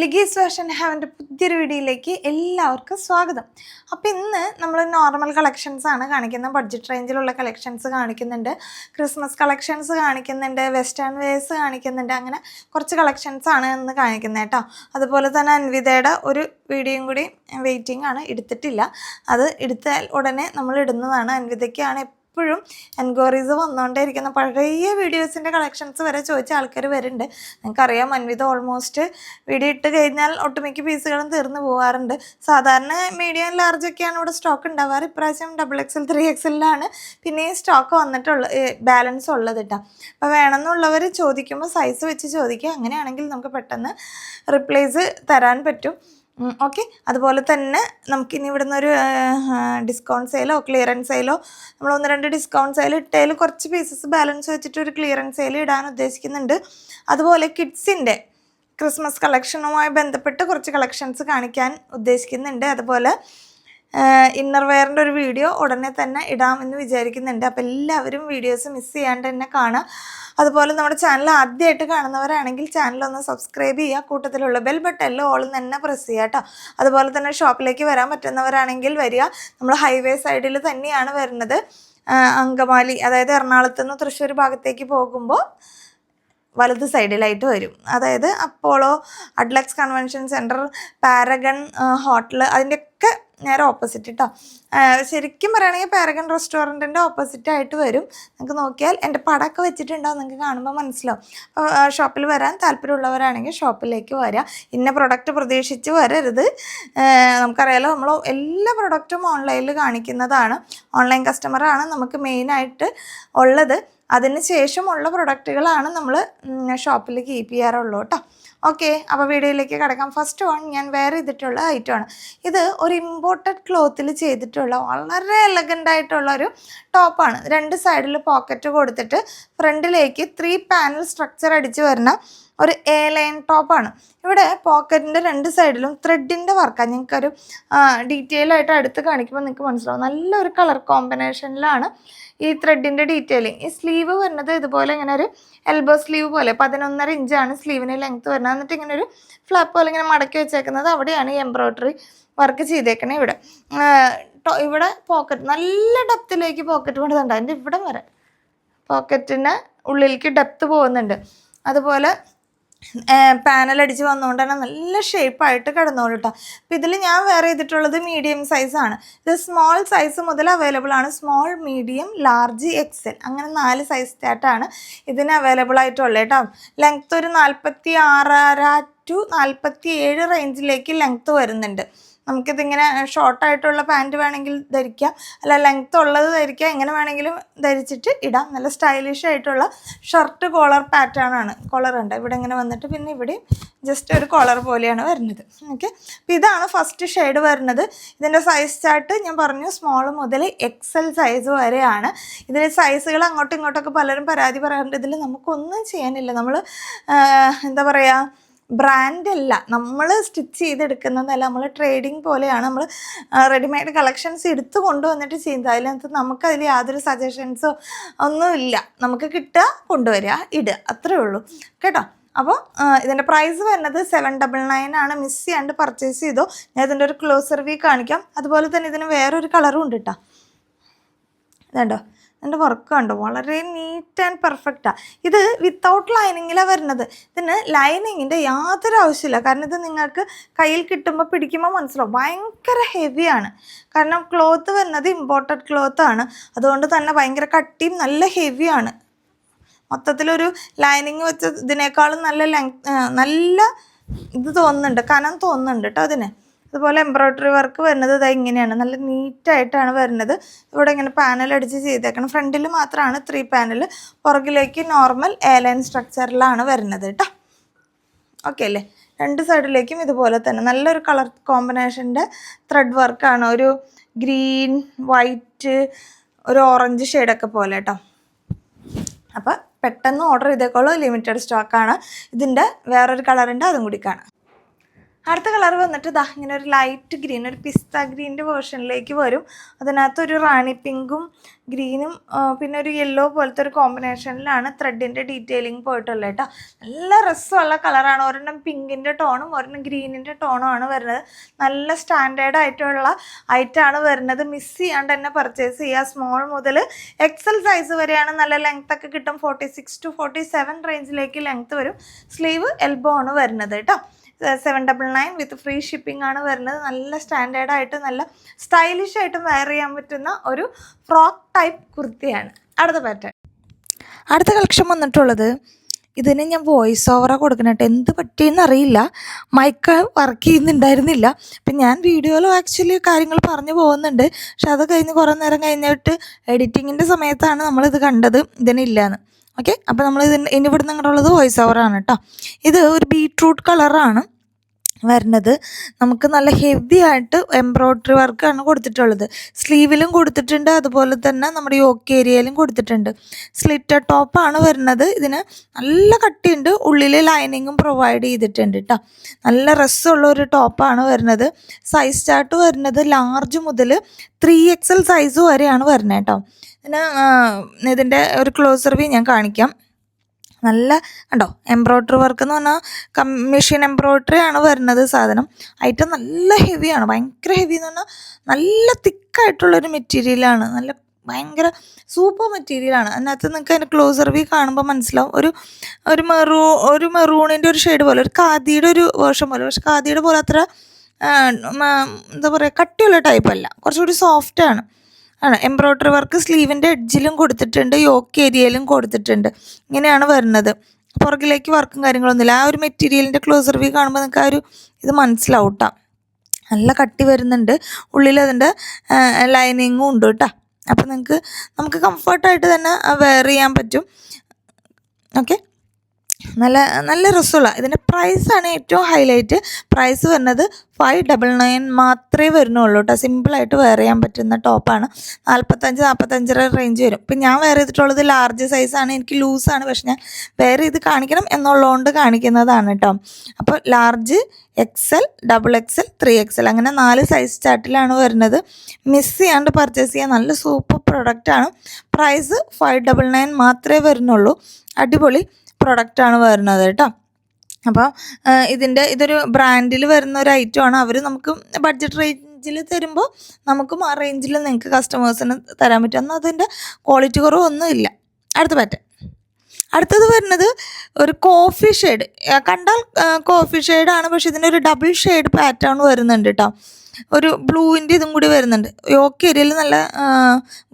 ലിഗീസ് fashion ഹാവിന്റെ പുതിയൊരു വീഡിയോയിലേക്ക് എല്ലാവർക്കും സ്വാഗതം. അപ്പോൾ ഇന്ന് നമ്മൾ നോർമൽ കളക്ഷൻസ് ആണ് കാണിക്കുന്നത്. ബഡ്ജറ്റ് റേഞ്ചിലുള്ള കളക്ഷൻസ് കാണിക്കുന്നുണ്ട്. ക്രിസ്മസ് കളക്ഷൻസ് കാണിക്കുന്നുണ്ട്. വെസ്റ്റേൺ വേഴ്സ് കാണിക്കുന്നുണ്ട്. അങ്ങനെ കുറച്ച് കളക്ഷൻസ് ആണ് ഇന്ന് കാണിക്കുന്നത് കേട്ടോ. അതുപോലെ തന്നെ അൻവിതയുടെ ഒരു വീഡിയോയും കൂടി വെയിറ്റിംഗ് ആണ് എടുത്തിട്ടില്ല. അത് എടുത്താൽ ഉടനെ നമ്മൾ ഇടുന്നതാണ്. അൻവിതയ്ക്കാണ് എപ്പോഴും എൻക്വയറീസ് വന്നുകൊണ്ടേയിരിക്കുന്ന പഴയ വീഡിയോസിന്റെ കളക്ഷൻസ് വരെ ചോദിച്ച ആൾക്കാർ വരുന്നുണ്ട്. നിങ്ങൾക്കറിയാം മൻവിത ഓൾമോസ്റ്റ് വീഡിയോ ഇട്ട് കഴിഞ്ഞാൽ ഒട്ടുമിക്ക പീസുകളും തീർന്നു പോകാറുണ്ട് സാധാരണ മീഡിയം ലാർജൊക്കെയാണ് ഇവിടെ സ്റ്റോക്ക് ഉണ്ടാവാറ്. ഇപ്രാവശ്യം ഡബിൾ എക്സൽ ത്രീ എക്സലിലാണ് പിന്നെയും സ്റ്റോക്ക് വന്നിട്ടുള്ള ബാലൻസ് ഉള്ളത് കേട്ടോ അപ്പോൾ വേണമെന്നുള്ളവർ ചോദിക്കുമ്പോൾ സൈസ് വെച്ച് ചോദിക്കുക. അങ്ങനെയാണെങ്കിൽ നമുക്ക് പെട്ടെന്ന് റിപ്ലേസ് തരാൻ പറ്റും. ഓക്കെ അതുപോലെ തന്നെ നമുക്കിനി ഇവിടുന്ന് ഒരു ഡിസ്കൗണ്ട് സെയിലോ ക്ലിയറൻസ് സെയിലോ നമ്മൾ ഒന്ന് രണ്ട് ഡിസ്കൗണ്ട് സെയിൽ ഇട്ടതിൽ കുറച്ച് പീസസ് ബാലൻസ് വെച്ചിട്ട് ഒരു ക്ലിയറൻസ് സെയിൽ ഇടാൻ ഉദ്ദേശിക്കുന്നുണ്ട്. അതുപോലെ കിഡ്സിന്റെ ക്രിസ്മസ് കളക്ഷനുമായി ബന്ധപ്പെട്ട് കുറച്ച് കളക്ഷൻസ് കാണിക്കാൻ ഉദ്ദേശിക്കുന്നുണ്ട്. അതുപോലെ ഇന്നർ വെയറിന്റെ ഒരു വീഡിയോ ഉടനെ തന്നെ ഇടാമെന്ന് വിചാരിക്കുന്നുണ്ട്. അപ്പോൾ എല്ലാവരും വീഡിയോസ് മിസ് ചെയ്യാണ്ട് തന്നെ കാണുക. അതുപോലെ നമ്മുടെ ചാനൽ ആദ്യമായിട്ട് കാണുന്നവരാണെങ്കിൽ ചാനൽ ഒന്ന് സബ്സ്ക്രൈബ് ചെയ്യുക. കൂട്ടത്തിലുള്ള ബെൽ ബട്ടണിൽ ഓളും തന്നെ പ്രസ് ചെയ്യുക കേട്ടോ അതുപോലെ തന്നെ ഷോപ്പിലേക്ക് വരാൻ പറ്റുന്നവരാണെങ്കിൽ വരിക. നമ്മൾ ഹൈവേ സൈഡിൽ തന്നെയാണ് വരുന്നത്. അങ്കമാലി അതായത് എറണാകുളത്ത് നിന്ന് തൃശ്ശൂർ ഭാഗത്തേക്ക് പോകുമ്പോൾ വലത് സൈഡിലായിട്ട് വരും. അതായത് Apollo Adlux convention centre Paragon hotel അതിന്റെയൊക്കെ നേരെ ഓപ്പോസിറ്റ് കേട്ടോ ശരിക്കും പറയുകയാണെങ്കിൽ പാരഗൺ റെസ്റ്റോറന്റിന്റെ ഓപ്പോസിറ്റ് ആയിട്ട് വരും. നിങ്ങൾക്ക് നോക്കിയാൽ എന്റെ പടമൊക്കെ വെച്ചിട്ടുണ്ടോ നിങ്ങൾക്ക് കാണുമ്പോൾ മനസ്സിലാവും. ഷോപ്പിൽ വരാൻ താല്പര്യമുള്ളവരാണെങ്കിൽ ഷോപ്പിലേക്ക് വരിക ഇന്ന പ്രൊഡക്റ്റ് പ്രതീക്ഷിച്ച് വരരുത്. നമുക്കറിയാലോ നമ്മൾ എല്ലാ പ്രൊഡക്റ്റും ഓൺലൈനിൽ കാണിക്കുന്നതാണ്. ഓൺലൈൻ കസ്റ്റമറാണ് നമുക്ക് മെയിനായിട്ട് ഉള്ളത്. അതിന് ശേഷമുള്ള പ്രൊഡക്റ്റുകളാണ് നമ്മൾ ഷോപ്പിൽ കീപ്പ് ചെയ്യാറുള്ളൂ കേട്ടോ. ഓക്കെ അപ്പോൾ വീഡിയോയിലേക്ക് കിടക്കാം. ഫസ്റ്റ് വൺ ഞാൻ വേറെ ചെയ്തിട്ടുള്ള ഐറ്റമാണ് ഇത് ഒരു ഇമ്പോർട്ടഡ് ക്ലോത്തിൽ ചെയ്തിട്ടുള്ള വളരെ എലഗന്റ് ആയിട്ടുള്ള ഒരു ടോപ്പാണ് രണ്ട് സൈഡിൽ പോക്കറ്റ് കൊടുത്തിട്ട് ഫ്രണ്ടിലേക്ക് ത്രീ പാനൽ സ്ട്രക്ചർ അടിച്ച് വരുന്ന ഒരു എ ലൈൻ ടോപ്പാണ് ഇവിടെ പോക്കറ്റിന്റെ രണ്ട് സൈഡിലും ത്രെഡിന്റെ വർക്കാണ് ഞങ്ങൾക്കൊരു ഡീറ്റെയിൽ ആയിട്ട് അടുത്ത് കാണിക്കുമ്പോൾ നിങ്ങൾക്ക് മനസ്സിലാവും. നല്ലൊരു കളർ കോമ്പിനേഷനിലാണ് ഈ ത്രെഡിന്റെ ഡീറ്റെയിലിങ് ഈ സ്ലീവ് വരുന്നത് ഇതുപോലെ ഇങ്ങനെ ഒരു എൽബോ സ്ലീവ് പോലെ പതിനൊന്നര ഇഞ്ചാണ് സ്ലീവിന് ലെങ്ത്ത് വരുന്നത്. എന്നിട്ട് ഇങ്ങനെ ഒരു ഫ്ലാപ്പ് പോലെ ഇങ്ങനെ മടക്കി വെച്ചേക്കുന്നത് അവിടെയാണ് ഈ എംബ്രോയ്ഡറി വർക്ക് ചെയ്തേക്കണേ ഇവിടെ. ഇവിടെ പോക്കറ്റ് നല്ല ഡെപ്തിലേക്ക് പോക്കറ്റ് കൊണ്ടുണ്ട് അതിന്റെ ഇവിടെ വരെ പോക്കറ്റിന് ഉള്ളിലേക്ക് ഡെപ്ത് പോകുന്നുണ്ട്. അതുപോലെ പാനൽ അടിച്ച് വന്നുകൊണ്ട് തന്നെ നല്ല ഷേപ്പായിട്ട് കിടന്നോളൂ കേട്ടോ അപ്പോൾ ഇതിൽ ഞാൻ വേറെ ചെയ്തിട്ടുള്ളത് മീഡിയം സൈസാണ് ഇത് സ്മോൾ സൈസ് മുതൽ അവൈലബിൾ ആണ്. സ്മോൾ മീഡിയം ലാർജ് എക്സൽ അങ്ങനെ നാല് സൈസ് സ്റ്റാർട്ടാണ് ഇതിന് അവൈലബിൾ ആയിട്ടുള്ളത് കേട്ടോ ലെങ്ത്ത് ഒരു നാൽപ്പത്തി ആറര ടു നാൽപ്പത്തി ഏഴ് റേഞ്ചിലേക്ക് ലെങ്ത്ത് വരുന്നുണ്ട്. നമുക്കിതിങ്ങനെ ഷോർട്ടായിട്ടുള്ള പാന്റ് വേണമെങ്കിൽ ധരിക്കാം. അല്ല ലെങ്ത്ത് ഉള്ളത് ധരിക്കാം. എങ്ങനെ വേണമെങ്കിലും ധരിച്ചിട്ട് ഇടാം. നല്ല സ്റ്റൈലിഷ് ആയിട്ടുള്ള ഷർട്ട് കോളർ പാറ്റേൺ ആണ്. കോളർ ഉണ്ട്. ഇവിടെ ഇങ്ങനെ വന്നിട്ട് പിന്നെ ഇവിടെയും ജസ്റ്റ് ഒരു കോളർ പോലെയാണ് വരുന്നത്. ഓക്കെ അപ്പോൾ ഇതാണ് ഫസ്റ്റ് ഷെയ്ഡ് വരുന്നത്. ഇതിന്റെ സൈസ് ചാർട്ട് ഞാൻ പറഞ്ഞു സ്മോൾ മുതൽ എക്സൽ സൈസ് വരെയാണ്. ഇതിൽ സൈസുകൾ അങ്ങോട്ടും ഇങ്ങോട്ടൊക്കെ പലരും പരാതി പറയാറുണ്ട്. ഇതിൽ നമുക്കൊന്നും ചെയ്യാനില്ല. നമ്മൾ എന്താ പറയുക ബ്രാൻഡ് അല്ല. നമ്മൾ സ്റ്റിച്ച് ചെയ്തെടുക്കുന്നതല്ല. നമ്മൾ ട്രേഡിങ് പോലെയാണ്. നമ്മൾ റെഡിമെയ്ഡ് കളക്ഷൻസ് എടുത്തു കൊണ്ടുവന്നിട്ട് ചെയ്യുന്നത്. അതിനകത്ത് നമുക്കതിൽ യാതൊരു സജഷൻസോ ഒന്നുമില്ല. നമുക്ക് കിട്ടുക കൊണ്ടുവരിക ഇടുക. അത്രേ ഉള്ളൂ. കേട്ടോ? അപ്പോൾ ഇതിന്റെ പ്രൈസ് വരുന്നത് സെവൻ ഡബിൾ നയൻ ആണ്. മിസ് ചെയ്യാണ്ട് പർച്ചേസ് ചെയ്തോ? ഞാൻ ഇതിന്റെ ഒരു ക്ലോസർ വീ കാണിക്കാം. അതുപോലെ തന്നെ ഇതിന് വേറൊരു കളറും ഉണ്ട് കേട്ടോ ഇതുണ്ടോ? ഇതിന്റെ വർക്ക് കണ്ടോ? വളരെ നീറ്റ് ആൻഡ് പെർഫെക്റ്റാണ് ഇത് വിത്തൗട്ട് ലൈനിങ്ങിലാണ് വരുന്നത്. ഇതിന് ലൈനിങ്ങിന്റെ യാതൊരു ആവശ്യമില്ല. കാരണം ഇത് നിങ്ങൾക്ക് കയ്യിൽ കിട്ടുമ്പോൾ പിടിക്കുമ്പോൾ മനസ്സിലാവും. ഭയങ്കര ഹെവിയാണ് കാരണം ക്ലോത്ത് വരുന്നത് ഇമ്പോർട്ടഡ് ക്ലോത്ത് ആണ്. അതുകൊണ്ട് തന്നെ ഭയങ്കര കട്ടിയും നല്ല ഹെവിയാണ് മൊത്തത്തിലൊരു ലൈനിങ് വെച്ച ഇതിനേക്കാളും നല്ല ലെങ് നല്ല ഇത് തോന്നുന്നുണ്ട്. കനം തോന്നുന്നുണ്ട് കേട്ടോ അതിന്. അതുപോലെ എംബ്രോയ്ഡറി വർക്ക് വരുന്നത് ഇതാ ഇങ്ങനെയാണ്. നല്ല നീറ്റായിട്ടാണ് വരുന്നത്. ഇവിടെ ഇങ്ങനെ പാനൽ അടിച്ച് ചെയ്തേക്കണം. ഫ്രണ്ടിൽ മാത്രമാണ് ത്രീ പാനൽ പുറകിലേക്ക് നോർമൽ എയർലൈൻ സ്ട്രക്ചറിലാണ് വരുന്നത് കേട്ടോ ഓക്കെ അല്ലേ? രണ്ട് സൈഡിലേക്കും ഇതുപോലെ തന്നെ. നല്ലൊരു കളർ കോമ്പിനേഷന്റെ ത്രെഡ് വർക്കാണ് ഒരു ഗ്രീൻ വൈറ്റ് ഒരു ഓറഞ്ച് ഷെയ്ഡൊക്കെ പോലെ കേട്ടോ അപ്പോൾ പെട്ടെന്ന് ഓർഡർ ചെയ്തേക്കോളൂ ലിമിറ്റഡ് സ്റ്റോക്കാണ് ഇതിന്റെ വേറൊരു കളറുണ്ട് അതും കൂടി കാണാം. അടുത്ത കളർ വന്നിട്ട് ദാ ഇങ്ങനെ ഒരു ലൈറ്റ് ഗ്രീൻ ഒരു പിസ്ത ഗ്രീന്റെ വേർഷനിലേക്ക് വരും. അതിനകത്തൊരു റാണി പിങ്കും ഗ്രീനും പിന്നെ ഒരു യെല്ലോ പോലത്തെ ഒരു കോമ്പിനേഷനിലാണ് ത്രെഡിന്റെ ഡീറ്റെയിലിംഗ് പോയിട്ടുള്ളത് കേട്ടോ. നല്ല രസമുള്ള കളറാണ് ഒരെണ്ണം പിങ്കിന്റെ ടോണും ഒരെണ്ണം ഗ്രീനിന്റെ ടോണും ആണ് വരുന്നത്. നല്ല സ്റ്റാൻഡേർഡ് ആയിട്ടുള്ള ഐറ്റമാണ് വരുന്നത്. മിസ് ചെയ്യാണ്ട് തന്നെ പർച്ചേസ് ചെയ്യുക. സ്മോൾ മുതൽ എക്സൽ സൈസ് വരെയാണ് നല്ല ലെങ്ത് ഒക്കെ കിട്ടും. Forty six to forty seven റേഞ്ചിലേക്ക് length വരും. സ്ലീവ് എൽബോ ആണ് വരുന്നത് കേട്ടോ. Seven double nine with free shipping ആണ് വരുന്നത്. നല്ല സ്റ്റാൻഡേർഡ് ആയിട്ട് നല്ല സ്റ്റൈലിഷ് ആയിട്ടും വെയർ ചെയ്യാൻ പറ്റുന്ന ഒരു ഫ്രോക്ക് ടൈപ്പ് കുർത്തിയാണ്. അടുത്ത പാറ്റേൺ അടുത്ത കളക്ഷൻ വന്നിട്ടുള്ളത് ഇതിന് ഞാൻ വോയിസ് ഓവറാണ് കൊടുക്കണേട്ടോ എന്ത് പറ്റിയെന്ന് അറിയില്ല. മൈക്ക് വർക്ക് ചെയ്യുന്നുണ്ടായിരുന്നില്ല. അപ്പം ഞാൻ വീഡിയോയിലും ആക്ച്വലി കാര്യങ്ങൾ പറഞ്ഞു പോകുന്നുണ്ട്. പക്ഷെ അത് കഴിഞ്ഞ് കുറേ നേരം കഴിഞ്ഞിട്ട് എഡിറ്റിങ്ങിന്റെ സമയത്താണ് നമ്മളിത് കണ്ടത്. ഇതിനില്ലാന്ന് ഓക്കെ? അപ്പോൾ നമ്മൾ ഇതിന് ഇനി ഇവിടുന്ന് അങ്ങോട്ടുള്ളത് വോയിസ് ഓവറാണ് കേട്ടോ ഇത് ഒരു ബീട്രൂട്ട് കളറാണ് വരുന്നത്. നമുക്ക് നല്ല ഹെവി ആയിട്ട് എംബ്രോയ്ഡറി വർക്കാണ് കൊടുത്തിട്ടുള്ളത്. സ്ലീവിലും കൊടുത്തിട്ടുണ്ട് അതുപോലെ തന്നെ നമ്മുടെ യോക്ക് ഏരിയയിലും കൊടുത്തിട്ടുണ്ട്. സ്ലിറ്റർ ടോപ്പാണ് വരുന്നത്. ഇതിന് നല്ല കട്ടിയുണ്ട്. ഉള്ളിൽ ലൈനിങ്ങും പ്രൊവൈഡ് ചെയ്തിട്ടുണ്ട് കേട്ടോ നല്ല റസ്സുള്ള ഒരു ടോപ്പാണ് വരുന്നത്. സൈസ് ചാർട്ട് വരുന്നത് ലാർജ് മുതൽ ത്രീ എക്സൽ സൈസ് വരെയാണ് വരുന്നത് കേട്ടോ പിന്നെ ഇതിന്റെ ഒരു ക്ലോസർ വ്യൂ ഞാൻ കാണിക്കാം. നല്ല കണ്ടോ എംബ്രോയ്ഡറി വർക്ക് എന്ന് പറഞ്ഞാൽ കം മെഷീൻ എംബ്രോയ്ഡറി ആണ് വരുന്നത് സാധനം. ഐറ്റം നല്ല ഹെവിയാണ് ഭയങ്കര ഹെവി എന്ന് പറഞ്ഞാൽ നല്ല തിക്കായിട്ടുള്ളൊരു മെറ്റീരിയലാണ് നല്ല ഭയങ്കര സൂപ്പർ മെറ്റീരിയലാണ് അതിനകത്ത് നിങ്ങൾക്ക് അതിന്റെ ക്ലോസർ വി കാണുമ്പോൾ മനസ്സിലാവും. ഒരു ഒരു മെറൂ ഒരു മെറൂണിന്റെ ഒരു ഷെയ്ഡ് പോലെ ഒരു കാതിയുടെ ഒരു വേർഷൻ പോലെ. പക്ഷെ കാതിയുടെ പോലെ അത്ര എന്താ പറയുക കട്ടിയുള്ള ടൈപ്പല്ല കുറച്ചുകൂടി സോഫ്റ്റ് ആണ്. എംബ്രോയ്ഡറി വർക്ക് സ്ലീവിന്റെ എഡ്ജിലും കൊടുത്തിട്ടുണ്ട് യോക്ക് ഏരിയയിലും കൊടുത്തിട്ടുണ്ട്. ഇങ്ങനെയാണ് വരുന്നത്. പുറകിലേക്ക് വർക്കും കാര്യങ്ങളൊന്നുമില്ല ആ ഒരു മെറ്റീരിയലിന്റെ ക്ലോസർ വ്യൂ കാണുമ്പോൾ നിങ്ങൾക്ക് ആ ഒരു ഇത് മനസ്സിലാവും ട്ടോ. നല്ല കട്ടി വരുന്നുണ്ട്. ഉള്ളിൽ അതിന്റെ ലൈനിങ്ങും ഉണ്ട് കേട്ടോ അപ്പോൾ നിങ്ങൾക്ക് നമുക്ക് കംഫർട്ടായിട്ട് തന്നെ വെയർ ചെയ്യാൻ പറ്റും. ഓക്കെ നല്ല നല്ല രസമുള്ള ഇതിന്റെ പ്രൈസാണ് ഏറ്റവും ഹൈലൈറ്റ് പ്രൈസ് വരുന്നത് ഫൈവ് ഡബിൾ നയൻ മാത്രമേ വരുന്നുള്ളൂ കേട്ടോ സിമ്പിളായിട്ട് വെയർ ചെയ്യാൻ പറ്റുന്ന ടോപ്പാണ് നാൽപ്പത്തഞ്ച് നാൽപ്പത്തഞ്ചര റേഞ്ച് വരും. ഇപ്പം ഞാൻ വെയർ ചെയ്തിട്ടുള്ളത് ലാർജ് സൈസാണ് എനിക്ക് ലൂസാണ് പക്ഷെ ഞാൻ വെയർ ചെയ്ത് കാണിക്കണം എന്നുള്ളതുകൊണ്ട് കാണിക്കുന്നതാണ് കേട്ടോ അപ്പോൾ large XL double XL three XL അങ്ങനെ നാല് സൈസ് ചാർട്ടിലാണ് വരുന്നത്. മിസ് ചെയ്യാണ്ട് പർച്ചേസ് ചെയ്യാൻ നല്ല സൂപ്പർ പ്രൊഡക്റ്റാണ് പ്രൈസ് ഫൈവ് ഡബിൾ നയൻ മാത്രമേ വരുന്നുള്ളൂ. അടിപൊളി. പ്രൊഡക്റ്റാണ് വരുന്നത് കേട്ടോ. അപ്പോൾ ഇതിന്റെ ഇതൊരു ബ്രാൻഡിൽ വരുന്ന ഒരു ഐറ്റമാണ് അവർ നമുക്ക് ബഡ്ജറ്റ് റേഞ്ചിൽ തരുമ്പോൾ നമുക്കും ആ റേഞ്ചിൽ നിങ്ങൾക്ക് കസ്റ്റമേഴ്സിന് തരാൻ പറ്റും. എന്നാൽ അതിന്റെ ക്വാളിറ്റി കുറവൊന്നും ഇല്ല. അടുത്ത പാറ്റേൺ അടുത്തത് വരുന്നത് ഒരു കോഫി ഷെയ്ഡ് കണ്ടാൽ കോഫി ഷെയ്ഡാണ് പക്ഷെ ഇതിനൊരു ഡബിൾ ഷെയ്ഡ് പാറ്റേൺ വരുന്നുണ്ട് കേട്ടോ. ഒരു ബ്ലൂവിന്റെ ഇതും കൂടി വരുന്നുണ്ട്. യോക്ക് ഏരിയയിൽ നല്ല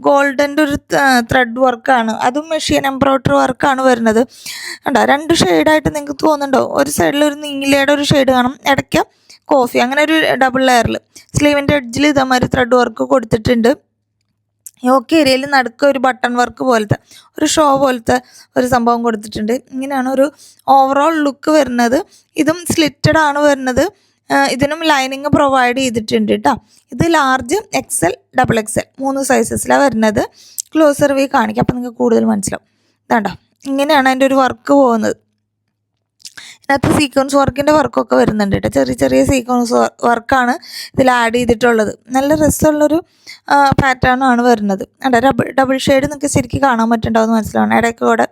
ഗോൾഡന്റെ ഒരു ത്രെഡ് വർക്കാണ് അതും മെഷീൻ എംബ്രോയ്ഡറി വർക്കാണ് വരുന്നത്. കണ്ടോ? രണ്ട് ഷെയ്ഡായിട്ട് നിങ്ങൾക്ക് തോന്നുന്നുണ്ടോ? ഒരു സൈഡിൽ ഒരു നീലയുടെ ഒരു ഷെയ്ഡ് കാണും. ഇടയ്ക്ക് കോഫി അങ്ങനെ ഒരു ഡബിൾ ലെയറിൽ സ്ലീവിന്റെ എഡ്ജിൽ ഇതേമാതിരി ത്രെഡ് വർക്ക് കൊടുത്തിട്ടുണ്ട്. യോക്ക് ഏരിയയിൽ നടുക്ക് ഒരു ബട്ടൺ വർക്ക് പോലത്തെ ഒരു ഷോ പോലത്തെ ഒരു സംഭവം കൊടുത്തിട്ടുണ്ട്. ഇങ്ങനെയാണ് ഒരു ഓവറോൾ ലുക്ക് വരുന്നത്. ഇതും സ്ലിറ്റഡ് ആണ് വരുന്നത്. ഇതിനും ലൈനിങ് പ്രൊവൈഡ് ചെയ്തിട്ടുണ്ട് കേട്ടോ ഇത് ലാർജ് എക്സൽ ഡബിൾ എക്സൽ മൂന്ന് സൈസസിലാണ് വരുന്നത്. ക്ലോസർ വി കാണിക്കാം അപ്പം നിങ്ങൾക്ക് കൂടുതൽ മനസ്സിലാവും. ഇതാണ്ടോ ഇങ്ങനെയാണ് അതിന്റെ ഒരു വർക്ക് പോകുന്നത്. ഇതിനകത്ത് സീക്വൻസ് വർക്കിന്റെ വർക്കൊക്കെ വരുന്നുണ്ട് കേട്ടോ ചെറിയ ചെറിയ സീക്വൻസ് വർക്കാണ് ഇതിൽ ആഡ് ചെയ്തിട്ടുള്ളത്. നല്ല രസമുള്ളൊരു പാറ്റേൺ ആണ് വരുന്നത്. അല്ല ഡബിൾ ഡബിൾ ഷെയ്ഡ് നിങ്ങൾക്ക് ശരിക്കും കാണാൻ പറ്റുന്നുണ്ടാവും മനസ്സിലാവണം. ഇടയ്ക്ക് കൂടെ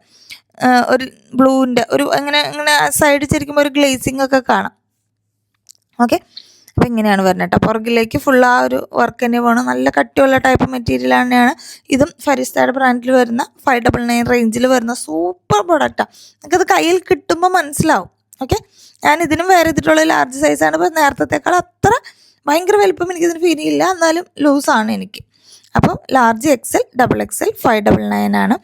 ഒരു ബ്ലൂവിന്റെ ഒരു അങ്ങനെ ഇങ്ങനെ സൈഡ് ശരിക്കും ഒരു ഗ്ലേസിങ് ഒക്കെ കാണാം. ഓക്കെ. അപ്പോൾ ഇങ്ങനെയാണ് വരുന്നത് കേട്ടോ. പുറകിലേക്ക് ഫുൾ ആ ഒരു വർക്ക് തന്നെ പോകണം നല്ല കട്ടിയുള്ള ടൈപ്പ് മെറ്റീരിയൽ തന്നെയാണ്. ഇതും ഫരിസ്താഡ് ബ്രാൻഡിൽ വരുന്ന ഫൈവ് ഡബിൾ നയൻ റേഞ്ചിൽ വരുന്ന സൂപ്പർ പ്രൊഡക്റ്റാണ് നിങ്ങൾക്കത് കയ്യിൽ കിട്ടുമ്പോൾ മനസ്സിലാവും. ഓക്കെ. ഞാൻ ഇതിനും വേറെ ഇതിട്ടുള്ള ലാർജ് സൈസാണ് ഇപ്പോൾ നേരത്തേക്കാൾ അത്ര ഭയങ്കര വലിപ്പം എനിക്കിതിന് ഫീൽ ഇല്ല. എന്നാലും ലൂസാണ് എനിക്ക്. അപ്പോൾ large XL double XL five double nine ആണ്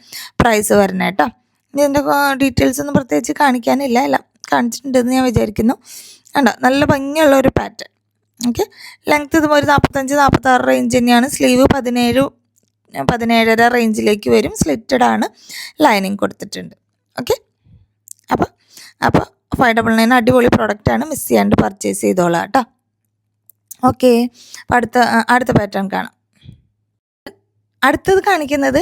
പ്രൈസ് വരുന്നത് കേട്ടോ. ഇതിന്റെ ഡീറ്റെയിൽസ് ഒന്നും പ്രത്യേകിച്ച് കാണിക്കാനില്ല. എല്ലാം കാണിച്ചിട്ടുണ്ടെന്ന് ഞാൻ വിചാരിക്കുന്നു. കണ്ടോ? നല്ല ഭംഗിയുള്ള ഒരു പാറ്റേൺ ഓക്കെ ലെങ്ത് ഇതും ഒരു നാൽപ്പത്തഞ്ച് നാൽപ്പത്താറ് റേഞ്ച് തന്നെയാണ്. സ്ലീവ് പതിനേഴ് പതിനേഴര റേഞ്ചിലേക്ക് വരും. സ്ലിറ്റഡ് ആണ് ലൈനിങ് കൊടുത്തിട്ടുണ്ട്. ഓക്കെ അപ്പോൾ അപ്പോൾ ഫൈവ് ഡബിൾ നയൻ അടിപൊളി പ്രൊഡക്റ്റാണ് മിസ് ചെയ്യാണ്ട് പർച്ചേസ് ചെയ്തോളാം കേട്ടോ. ഓക്കെ അടുത്ത അടുത്ത പാറ്റേൺ കാണാം. അടുത്തത് കാണിക്കുന്നത്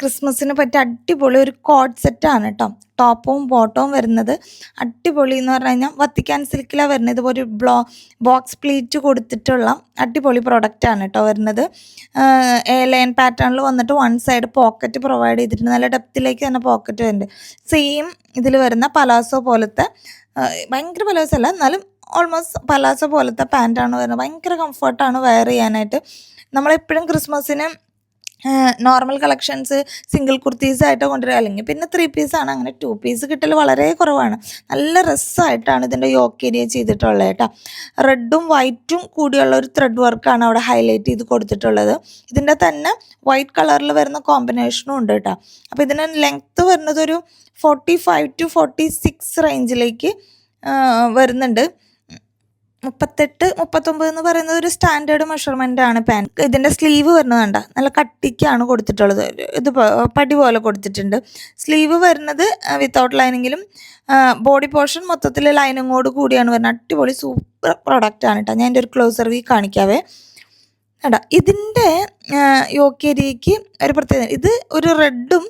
ക്രിസ്മസിന് പറ്റിയ അടിപൊളി ഒരു കോഡ് സെറ്റാണ് കേട്ടോ ടോപ്പും ബോട്ടവും വരുന്നത് അടിപൊളി എന്ന് പറഞ്ഞു കഴിഞ്ഞാൽ വത്തിക്കാൻ സിൽക്കിലാണ് വരുന്നത്. ഇതുപോലെ ബ്ലോ ബോക്സ് പ്ലീറ്റ് കൊടുത്തിട്ടുള്ള അടിപൊളി പ്രൊഡക്റ്റാണ് കേട്ടോ വരുന്നത്. എ ലൈൻ പാറ്റേണിൽ വന്നിട്ട് വൺ സൈഡ് പോക്കറ്റ് പ്രൊവൈഡ് ചെയ്തിട്ടുണ്ട്. നല്ല ഡെപ്തിലേക്ക് തന്നെ പോക്കറ്റ് വരുന്നുണ്ട്. സെയിം ഇതിൽ വരുന്ന പലാസോ പോലത്തെ ഭയങ്കര പലാസോ അല്ല എന്നാലും ഓൾമോസ്റ്റ് പലാസോ പോലത്തെ പാന്റാണ് വരുന്നത്. ഭയങ്കര കംഫർട്ടാണ് വെയർ ചെയ്യാനായിട്ട്. നമ്മളെപ്പോഴും ക്രിസ്മസിന് നോർമൽ കളക്ഷൻസ് സിംഗിൾ കുർത്തീസ് ആയിട്ട് കൊണ്ടുവരിക. അല്ലെങ്കിൽ പിന്നെ ത്രീ പീസാണ് അങ്ങനെ ടു പീസ് കിട്ടൽ വളരെ കുറവാണ്. നല്ല രസമായിട്ടാണ് ഇതിന്റെ യോക്ക് ഏരിയ ചെയ്തിട്ടുള്ളത് കേട്ടോ. റെഡും വൈറ്റും കൂടിയുള്ള ഒരു ത്രെഡ് വർക്കാണ് അവിടെ ഹൈലൈറ്റ് ചെയ്ത് കൊടുത്തിട്ടുള്ളത്. ഇതിന്റെ തന്നെ വൈറ്റ് കളറിൽ വരുന്ന കോമ്പിനേഷനും ഉണ്ട് കേട്ടോ. അപ്പോൾ ഇതിന് ലെങ്ത്ത് വരുന്നത് ഒരു forty five to forty six റേഞ്ചിലേക്ക് വരുന്നുണ്ട്. മുപ്പത്തെട്ട് മുപ്പത്തൊമ്പത് എന്ന് പറയുന്നത് ഒരു സ്റ്റാൻഡേർഡ് മെഷർമെന്റ് ആണ് പാൻ ഇതിന്റെ സ്ലീവ് വരുന്നത് കണ്ട നല്ല കട്ടിക്കാണ് കൊടുത്തിട്ടുള്ളത്. ഇത് പടി പോലെ കൊടുത്തിട്ടുണ്ട്. സ്ലീവ് വരുന്നത് വിത്തൗട്ട് ലൈനിങ്ങിലും ബോഡി പോർഷൻ മൊത്തത്തിൽ ലൈനിങ്ങോട് കൂടിയാണ് വരുന്നത്. അടിപൊളി സൂപ്പർ പ്രൊഡക്റ്റാണ് കേട്ടോ ഞാൻ എന്റെ ഒരു ക്ലോസർ വീ കാണിക്കാവേ. കേട്ടോ ഇതിന്റെ യോക്കേരിയയ്ക്ക് ഒരു പ്രത്യേകത. ഇത് ഒരു റെഡും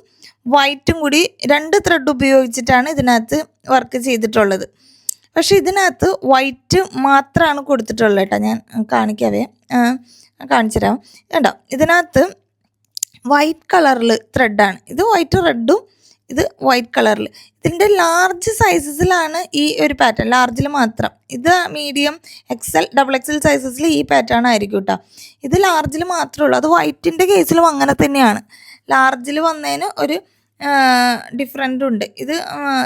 വൈറ്റും കൂടി രണ്ട് ത്രെഡ് ഉപയോഗിച്ചിട്ടാണ് ഇതിനകത്ത് വർക്ക് ചെയ്തിട്ടുള്ളത്. പക്ഷെ ഇതിനകത്ത് വൈറ്റ് മാത്രമാണ് കൊടുത്തിട്ടുള്ളത് കേട്ടോ. ഞാൻ കാണിക്കാവേ. കാണിച്ചു തരാം കേട്ടോ ഇതിനകത്ത് വൈറ്റ് കളറിൽ ത്രെഡാണ് ഇത് വൈറ്റ് റെഡും ഇത് വൈറ്റ് കളറിൽ ഇതിന്റെ ലാർജ് സൈസസിലാണ് ഈ ഒരു പാറ്റേൺ ലാർജിൽ മാത്രം. ഇത് മീഡിയം എക്സൽ ഡബിൾ എക്സൽ സൈസസിൽ ഈ പാറ്റേൺ ആയിരിക്കും കേട്ടോ ഇത് ലാർജിൽ മാത്രമേ ഉള്ളൂ. അത് വൈറ്റിന്റെ കേസിലും അങ്ങനെ തന്നെയാണ്. ലാർജിൽ വന്നതിന് ഒരു ഡിഫറെന്റ് ഉണ്ട്. ഇത്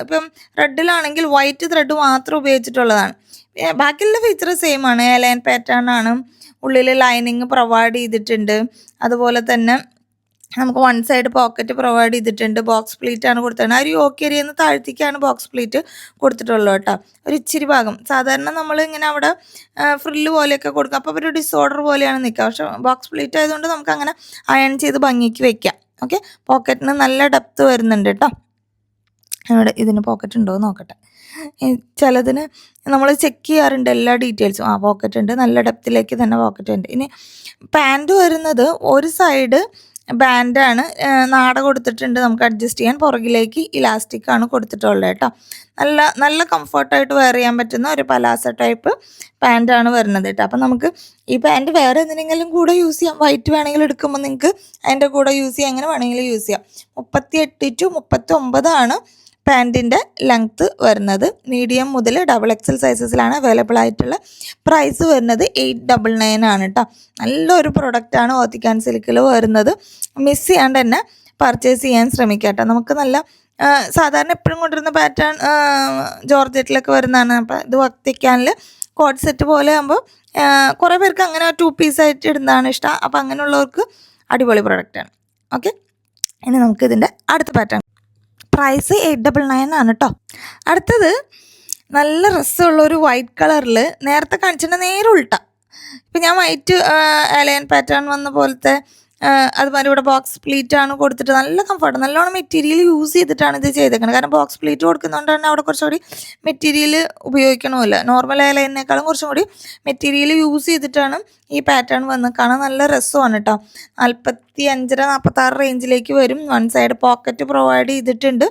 ഇപ്പം റെഡിലാണെങ്കിൽ വൈറ്റ് ത്രെഡ് മാത്രം ഉപയോഗിച്ചിട്ടുള്ളതാണ്. ബാക്കിയുള്ള ഫീച്ചർ സെയിം ആണ്. എലൈൻ പാറ്റേൺ ആണ്. ഉള്ളിൽ ലൈനിങ് പ്രൊവൈഡ് ചെയ്തിട്ടുണ്ട്. അതുപോലെ തന്നെ നമുക്ക് വൺ സൈഡ് പോക്കറ്റ് പ്രൊവൈഡ് ചെയ്തിട്ടുണ്ട്. ബോക്സ് പ്ലീറ്റ് ആണ് കൊടുത്തത് ആ ഒരു യോക്ക് ഏരിയയിൽ നിന്ന് താഴ്ത്തിക്കാണ് ബോക്സ് പ്ലീറ്റ് കൊടുത്തിട്ടുള്ളൂ കേട്ടോ. ഒരു ഇച്ചിരി ഭാഗം. സാധാരണ നമ്മൾ ഇങ്ങനെ അവിടെ ഫ്രില്ല് പോലെയൊക്കെ കൊടുക്കും. അപ്പോൾ ഒരു ഡിസോർഡർ പോലെയാണ് നിൽക്കുക. പക്ഷെ ബോക്സ് പ്ലീറ്റ് ആയതുകൊണ്ട് നമുക്ക് അങ്ങനെ അയൺ ചെയ്ത് ഭംഗിക്ക് വെക്കാം. ഓക്കെ പോക്കറ്റിന് നല്ല ഡെപ്ത് വരുന്നുണ്ട് കേട്ടോ ഇവിടെ ഇതിന് പോക്കറ്റ് ഉണ്ടോ നോക്കട്ടെ. ചിലതിന് നമ്മൾ ചെക്ക് ചെയ്യാറുണ്ട് എല്ലാ ഡീറ്റെയിൽസും ആ പോക്കറ്റ് ഉണ്ട്. നല്ല ഡെപ്തിലേക്ക് തന്നെ പോക്കറ്റ് ഉണ്ട്. ഇനി പാന്റ് വരുന്നത് ഒരു സൈഡ് ബാൻഡാണ്. നാട കൊടുത്തിട്ടുണ്ട്. നമുക്ക് അഡ്ജസ്റ്റ് ചെയ്യാൻ പുറകിലേക്ക് ഇലാസ്റ്റിക് ആണ് കൊടുത്തിട്ടുള്ളത് കേട്ടോ. നല്ല നല്ല കംഫർട്ടായിട്ട് വെയർ ചെയ്യാൻ പറ്റുന്ന ഒരു പലാസ ടൈപ്പ് പാന്റാണ് വരുന്നത് കേട്ടോ. അപ്പം നമുക്ക് ഈ പാന്റ് വേറെ എന്തിനെങ്കിലും കൂടെ യൂസ് ചെയ്യാം. വൈറ്റ് വേണമെങ്കിൽ എടുക്കുമ്പോൾ നിങ്ങൾക്ക് അതിന്റെ കൂടെ യൂസ് ചെയ്യാം. അങ്ങനെ വേണമെങ്കിലും യൂസ് ചെയ്യാം. മുപ്പത്തി എട്ട് ടു മുപ്പത്തി ഒമ്പതാണ് പാന്റിന്റെ ലെങ്ത്ത് വരുന്നത്. മീഡിയം മുതൽ ഡബിൾ എക്സൽ സൈസസിലാണ് അവൈലബിൾ ആയിട്ടുള്ള പ്രൈസ് വരുന്നത് എയ്റ്റ് ഡബിൾ നയൻ ആണ് കേട്ടോ നല്ലൊരു പ്രൊഡക്റ്റാണ് ഓത്തിക്കാൻ സിൽക്കിൽ വരുന്നത്. മിസ് ചെയ്യാണ്ട് തന്നെ പർച്ചേസ് ചെയ്യാൻ ശ്രമിക്കുക കേട്ടോ നമുക്ക് നല്ല സാധാരണ എപ്പോഴും കൊണ്ടുവരുന്ന പാറ്റേൺ ജോർജറ്റിലൊക്കെ വരുന്നതാണ്. അപ്പം ഇത് വത്തിക്കാനിൽ കോഡ് സെറ്റ് പോലെ ആകുമ്പോൾ കുറേ പേർക്ക് അങ്ങനെ ടു പീസായിട്ട് ഇടുന്നതാണ് ഇഷ്ടം. അപ്പോൾ അങ്ങനെയുള്ളവർക്ക് അടിപൊളി പ്രൊഡക്റ്റാണ് ഓക്കെ ഇനി നമുക്ക് ഇതിന്റെ അടുത്ത pattern price eight double nine ആണ് കേട്ടോ അടുത്തത് നല്ല രസമുള്ള ഒരു വൈറ്റ് കളറിൽ നേരത്തെ കാണിച്ചിട്ട് നേരെ ഉൾട്ട. ഇപ്പം ഞാൻ വൈറ്റ് അലയൻ പാറ്റേൺ വന്ന പോലത്തെ അതുമാതിരി ഇവിടെ ബോക്സ് പ്ലീറ്റ് ആണ് കൊടുത്തിട്ട് നല്ല കംഫർട്ട് നല്ലോണം മെറ്റീരിയൽ യൂസ് ചെയ്തിട്ടാണ് ഇത് ചെയ്തേക്കുന്നത് കാരണം ബോക്സ് പ്ലീറ്റ് കൊടുക്കുന്നതുകൊണ്ട് തന്നെ അവിടെ കുറച്ചുകൂടി മെറ്റീരിയൽ ഉപയോഗിക്കണമല്ല. നോർമൽ ലൈനേക്കാളും കുറച്ചും കൂടി മെറ്റീരിയൽ യൂസ് ചെയ്തിട്ടാണ് ഈ പാറ്റേൺ വന്ന് കാണാൻ നല്ല രസമാണ് കേട്ടോ നാൽപ്പത്തി അഞ്ചര നാൽപ്പത്താറ് റേഞ്ചിലേക്ക് വരും. വൺ സൈഡ് പോക്കറ്റ് പ്രൊവൈഡ് ചെയ്തിട്ടുണ്ട്.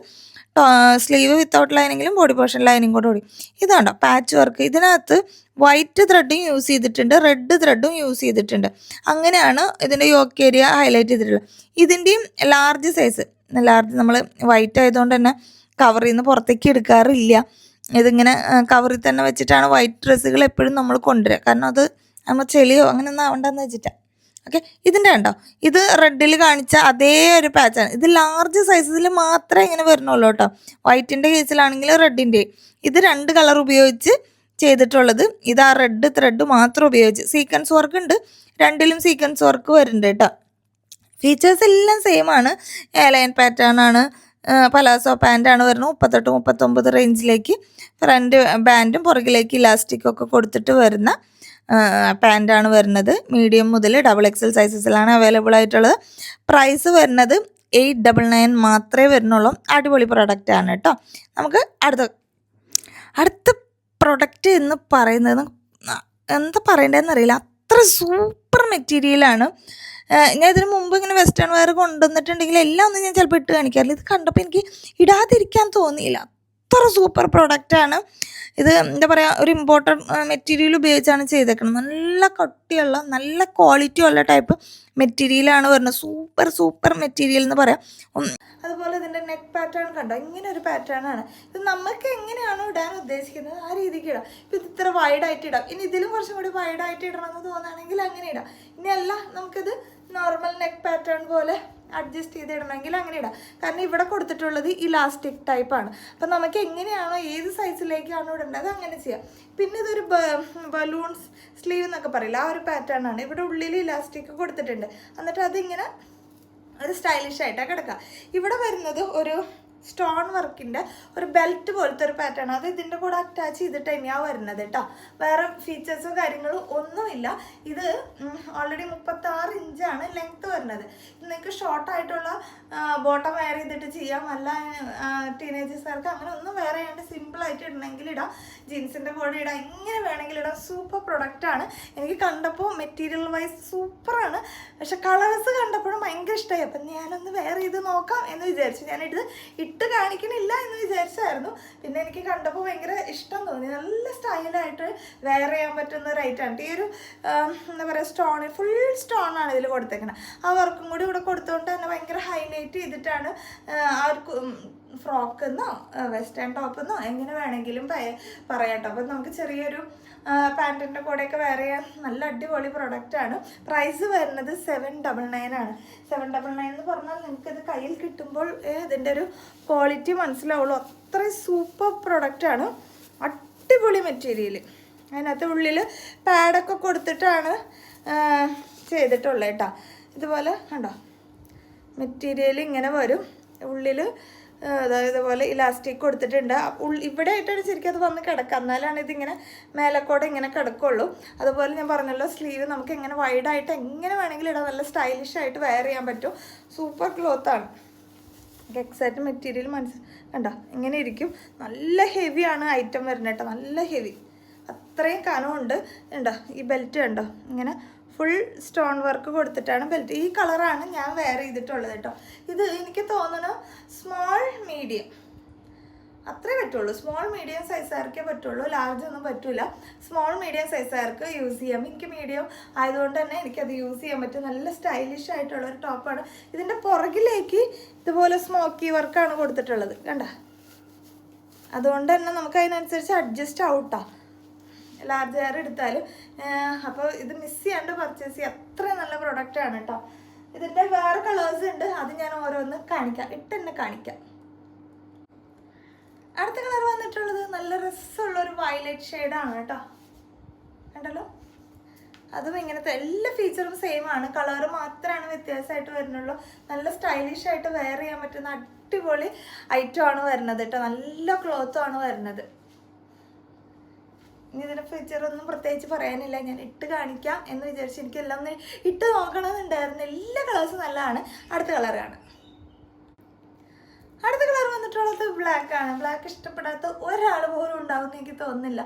സ്ലീവ് വിത്തൗട്ട് ലൈനിങ്ങിലും ബോഡി പോർഷൻ ലൈനിങ് കൂടെ കൂടി. ഇതാണ്ടോ പാച്ച് വർക്ക് ഇതിനകത്ത് വൈറ്റ് ത്രെഡും യൂസ് ചെയ്തിട്ടുണ്ട് റെഡ് ത്രെഡും യൂസ് ചെയ്തിട്ടുണ്ട്. അങ്ങനെയാണ് ഇതിന്റെ യോക്ക് ഏരിയ ഹൈലൈറ്റ് ചെയ്തിട്ടുള്ളത്. ഇതിന്റെയും ലാർജ് സൈസ് ലാർജ് നമ്മൾ വൈറ്റ് ആയതുകൊണ്ട് തന്നെ കവറിൽ നിന്ന് പുറത്തേക്ക് എടുക്കാറില്ല. ഇതിങ്ങനെ കവറിൽ തന്നെ വെച്ചിട്ടാണ് വൈറ്റ് ഡ്രസ്സുകൾ എപ്പോഴും നമ്മൾ കൊണ്ടുവരിക കാരണം അത് നമ്മൾ ചെളിയോ അങ്ങനെ ഒന്നും ആവണ്ടെന്ന് വെച്ചിട്ടാണ് ഓക്കെ ഇതിന്റെ ഉണ്ടോ ഇത് റെഡിൽ കാണിച്ച അതേ ഒരു പാച്ചാണ് ഇത് ലാർജ് സൈസിൽ മാത്രമേ ഇങ്ങനെ വരുന്നുള്ളൂ കേട്ടോ. വൈറ്റിന്റെ കേസിലാണെങ്കിൽ റെഡിന്റെ ഇത് രണ്ട് കളർ ഉപയോഗിച്ച് ചെയ്തിട്ടുള്ളത്. ഇത് ആ റെഡ് ത്രെഡ് മാത്രം ഉപയോഗിച്ച് സീക്വൻസ് വർക്ക് ഉണ്ട്. രണ്ടിലും സീക്വൻസ് വർക്ക് വരുന്നുണ്ട് കേട്ടോ. ഫീച്ചേഴ്സ് എല്ലാം സെയിം ആണ്. എയർലൈൻ പാറ്റേൺ ആണ്. പലാസോ പാന്റാണ് വരുന്നത്. മുപ്പത്തെട്ട് മുപ്പത്തൊമ്പത് റേഞ്ചിലേക്ക് ഫ്രണ്ട് ബാൻഡും പുറകിലേക്ക് ഇലാസ്റ്റിക്കൊക്കെ കൊടുത്തിട്ട് വരുന്ന പാന്റാണ് വരുന്നത്. മീഡിയം മുതൽ ഡബിൾ എക്സൽ സൈസസിലാണ് അവൈലബിൾ ആയിട്ടുള്ളത്. പ്രൈസ് വരുന്നത് എയ്റ്റ് ഡബിൾ നയൻ മാത്രമേ വരുന്നുള്ളൂ. അടിപൊളി പ്രൊഡക്റ്റാണ് കേട്ടോ. നമുക്ക് അടുത്ത അടുത്ത പ്രൊഡക്റ്റ് എന്ന് പറയുന്നത് എന്താ പറയേണ്ടതെന്ന് അറിയില്ല. അത്ര സൂപ്പർ മെറ്റീരിയലാണ് ഞാൻ ഇതിനു മുമ്പ് ഇങ്ങനെ വെസ്റ്റേൺ വെയർ കൊണ്ടുവന്നിട്ടുണ്ടെങ്കിൽ എല്ലാം ഒന്നും ഞാൻ ചിലപ്പോൾ ഇട്ട് കാണിക്കാറില്ല. ഇത് കണ്ടപ്പോൾ എനിക്ക് ഇടാതിരിക്കാൻ തോന്നിയില്ല. അത്ര സൂപ്പർ പ്രൊഡക്റ്റാണ് ഇത് എന്താ പറയുക ഒരു ഇമ്പോർട്ടന്റ് മെറ്റീരിയൽ ഉപയോഗിച്ചാണ് ചെയ്തേക്കുന്നത്. നല്ല കട്ടിയുള്ള നല്ല ക്വാളിറ്റി ഉള്ള ടൈപ്പ് മെറ്റീരിയലാണ് വരുന്നത്. സൂപ്പർ സൂപ്പർ മെറ്റീരിയൽ എന്ന് പറയാം. അതുപോലെ ഇതിന്റെ നെക്ക് പാറ്റേൺ കണ്ടോ? ഇങ്ങനെ ഒരു പാറ്റേൺ ആണ്. ഇത് നമുക്ക് എങ്ങനെയാണോ ഇടാൻ ഉദ്ദേശിക്കുന്നത് ആ രീതിക്ക് ഇടാം. ഇപ്പം ഇത് ഇത്ര വൈഡായിട്ട് ഇടാം. ഇനി ഇതിലും കുറച്ചും കൂടി വൈഡായിട്ട് ഇടണമെന്ന് തോന്നുകയാണെങ്കിൽ അങ്ങനെ ഇടാം. ഇനി അല്ല നമുക്കിത് നോർമൽ നെക്ക് പാറ്റേൺ പോലെ അഡ്ജസ്റ്റ് ചെയ്ത് ഇടണമെങ്കിൽ അങ്ങനെ ഇടാം. കാരണം ഇവിടെ കൊടുത്തിട്ടുള്ളത് ഇലാസ്റ്റിക് ടൈപ്പാണ് അപ്പം നമുക്ക് എങ്ങനെയാണോ ഏത് സൈസിലേക്കാണോ ഇടേണ്ടത് അങ്ങനെ ചെയ്യാം. പിന്നെ ഇതൊരു ബലൂൺസ് സ്ലീവ് എന്നൊക്കെ പറയില്ല? ആ ഒരു പാറ്റേൺ ആണ്. ഇവിടെ ഉള്ളിൽ ഇലാസ്റ്റിക് കൊടുത്തിട്ടുണ്ട്. എന്നിട്ട് അതിങ്ങനെ ഒരു സ്റ്റൈലിഷ് ആയിട്ടാണ് കിടക്കുക ഇവിടെ വരുന്നത് ഒരു സ്റ്റോൺ വർക്കിന്റെ ഒരു ബെൽറ്റ് പോലത്തെ ഒരു പാറ്റേൺ അത് ഇതിന്റെ കൂടെ അറ്റാച്ച് ചെയ്തിട്ട് തന്നെയാണ് വരുന്നത് കേട്ടോ. വേറെ ഫീച്ചേഴ്സോ കാര്യങ്ങളോ ഒന്നുമില്ല. ഇത് ഓൾറെഡി മുപ്പത്താറ് ഇഞ്ചാണ് ലെങ്ത്ത് വരുന്നത്. നിങ്ങൾക്ക് ഷോർട്ടായിട്ടുള്ള ബോട്ടം വെയർ ചെയ്തിട്ട് ചെയ്യാം. അല്ല ടീനേജേഴ്സുകാർക്ക് അങ്ങനെ ഒന്നും വേറെ ചെയ്യാണ്ട് സിമ്പിളായിട്ട് ഇടണമെങ്കിൽ ഇടാം. ജീൻസിന്റെ കൂടെ ഇടാം. എങ്ങനെ വേണമെങ്കിലും ഇടാം. സൂപ്പർ പ്രൊഡക്റ്റാണ് എനിക്ക് കണ്ടപ്പോൾ മെറ്റീരിയൽ വൈസ് സൂപ്പറാണ് പക്ഷെ കളേഴ്സ് കണ്ടപ്പോഴും ഭയങ്കര ഇഷ്ടമായി അപ്പം ഞാനൊന്ന് വെയർ ചെയ്ത് നോക്കാം എന്ന് വിചാരിച്ചു. ഞാനിത് ഇട്ട് കാണിക്കണില്ല എന്ന് വിചാരിച്ചായിരുന്നു. പിന്നെ എനിക്ക് കണ്ടപ്പോൾ ഭയങ്കര ഇഷ്ടം തോന്നി. നല്ല സ്റ്റൈലായിട്ട് വെയർ ചെയ്യാൻ പറ്റുന്ന ഒരു ഐറ്റമാണ് ഈ ഒരു എന്താ പറയുക സ്റ്റോൺ ഫുൾ സ്റ്റോൺ ആണ് ഇതിൽ കൊടുത്തേക്കുന്നത് ആ വർക്കും കൂടി ഇവിടെ കൊടുത്തുകൊണ്ട് തന്നെ ഭയങ്കര ഹൈലൈറ്റ് ചെയ്തിട്ടാണ് ആ, ഒരു ഫ്രോക്ക് എന്നോ വെസ്റ്റേൺ ടോപ്പ് എന്നോ എങ്ങനെ വേണമെങ്കിലും പയ- പറയാം കേട്ടോ അപ്പം നമുക്ക് ചെറിയൊരു പാന്റിന്റെ കൂടെയൊക്കെ ചെയ്യാൻ നല്ല അടിപൊളി പ്രൊഡക്റ്റാണ് പ്രൈസ് വരുന്നത് സെവൻ ഡബിൾ നയൻ ആണ്. സെവൻ ഡബിൾ നയൻ എന്ന് പറഞ്ഞാൽ നിങ്ങൾക്ക് ഇത് കയ്യിൽ കിട്ടുമ്പോൾ ഇതിന്റെ ഒരു ക്വാളിറ്റി മനസ്സിലാവുള്ളൂ. അത്രയും സൂപ്പർ പ്രൊഡക്റ്റാണ് അടിപൊളി മെറ്റീരിയൽ അതിനകത്ത് ഉള്ളിൽ പാഡൊക്കെ കൊടുത്തിട്ടാണ് ചെയ്തിട്ടുള്ളത് കേട്ടോ ഇതുപോലെ കണ്ടോ? മെറ്റീരിയൽ ഇങ്ങനെ വരും. ഉള്ളിൽ അതായത് ഇതുപോലെ ഇലാസ്റ്റിക് കൊടുത്തിട്ടുണ്ട്. ഇവിടെ ആയിട്ടാണ് ശരിക്കും അത് വന്ന് കിടക്കുക. എന്നാലാണ് ഇതിങ്ങനെ മേലക്കോടെ ഇങ്ങനെ കിടക്കുള്ളൂ. അതുപോലെ ഞാൻ പറഞ്ഞല്ലോ സ്ലീവ് നമുക്ക് എങ്ങനെ വൈഡായിട്ട് എങ്ങനെ വേണമെങ്കിലും ഇടാം. നല്ല സ്റ്റൈലിഷ് ആയിട്ട് വെയർ ചെയ്യാൻ പറ്റും. സൂപ്പർ ക്ലോത്താണ് എക്സാക്റ്റ് മെറ്റീരിയൽ മനസ്സ് കണ്ടോ? ഇങ്ങനെ ഇരിക്കും. നല്ല ഹെവിയാണ് ഐറ്റം വരുന്നത് കേട്ടോ. നല്ല ഹെവി അത്രയും കനമുണ്ട്. ഉണ്ടോ ഈ ബെൽറ്റ് കണ്ടോ? ഇങ്ങനെ ഫുൾ സ്റ്റോൺ വർക്ക് കൊടുത്തിട്ടാണ് ബെൽറ്റ് ഈ കളറാണ് ഞാൻ വെയർ ചെയ്തിട്ടുള്ളത് കേട്ടോ ഇത് എനിക്ക് തോന്നുന്നു സ്മോൾ മീഡിയം അത്രേ പറ്റുള്ളൂ. സ്മോൾ മീഡിയം സൈസുകാർക്കേ പറ്റുള്ളൂ. ലാർജ് ഒന്നും പറ്റില്ല സ്മോൾ മീഡിയം സൈസുകാർക്ക് യൂസ് ചെയ്യാം. എനിക്ക് മീഡിയം ആയതുകൊണ്ട് തന്നെ എനിക്കത് യൂസ് ചെയ്യാൻ പറ്റും. നല്ല സ്റ്റൈലിഷ് ആയിട്ടുള്ള ഒരു ടോപ്പാണ് ഇതിന്റെ പുറകിലേക്ക് ഇതുപോലെ സ്മോക്കി വർക്കാണ് കൊടുത്തിട്ടുള്ളത്. കണ്ട? അതുകൊണ്ട് തന്നെ നമുക്ക് അതിനനുസരിച്ച് അഡ്ജസ്റ്റ് ഔട്ടാ ലാർജ് ഹെയർ എടുത്താലും അപ്പോൾ ഇത് മിസ് ചെയ്യാണ്ട് പർച്ചേസ് ചെയ്യുക അത്ര നല്ല പ്രൊഡക്റ്റാണ് കേട്ടോ ഇതിന്റെ വേറെ കളേഴ്സ് ഉണ്ട്. അത് ഞാൻ ഓരോന്ന് കാണിക്കാം. ഇട്ട് തന്നെ കാണിക്കാം. അടുത്ത കളർ വന്നിട്ടുള്ളത് നല്ല രസമുള്ള ഒരു വയലറ്റ് ഷെയ്ഡാണ് കേട്ടോ കണ്ടല്ലോ? അതും ഇങ്ങനത്തെ എല്ലാ ഫീച്ചറും സെയിം ആണ്. കളർ മാത്രമാണ് വ്യത്യാസമായിട്ട് വരുന്നുള്ളൂ. നല്ല സ്റ്റൈലിഷ് ആയിട്ട് വെയർ ചെയ്യാൻ പറ്റുന്ന അടിപൊളി ഐറ്റം ആണ് വരുന്നത് കേട്ടോ നല്ല ക്ലോത്തും ആണ് വരുന്നത്. ഇനി ഫീച്ചർ ഒന്നും പ്രത്യേകിച്ച് പറയാനില്ല. ഞാൻ ഇട്ട് കാണിക്കാം എന്ന് വിചാരിച്ച് എനിക്ക് എല്ലാം ഒന്ന് ഇട്ട് നോക്കണമെന്നുണ്ടായിരുന്നു എല്ലാ കളേഴ്സും നല്ലതാണ്. അടുത്ത കളറാണ് അടുത്ത കളർ വന്നിട്ടുള്ളത് ബ്ലാക്ക് ആണ്. ബ്ലാക്ക് ഇഷ്ടപ്പെടാത്ത ഒരാൾ പോലും ഉണ്ടാവുമെന്ന് എനിക്ക് തോന്നുന്നില്ല.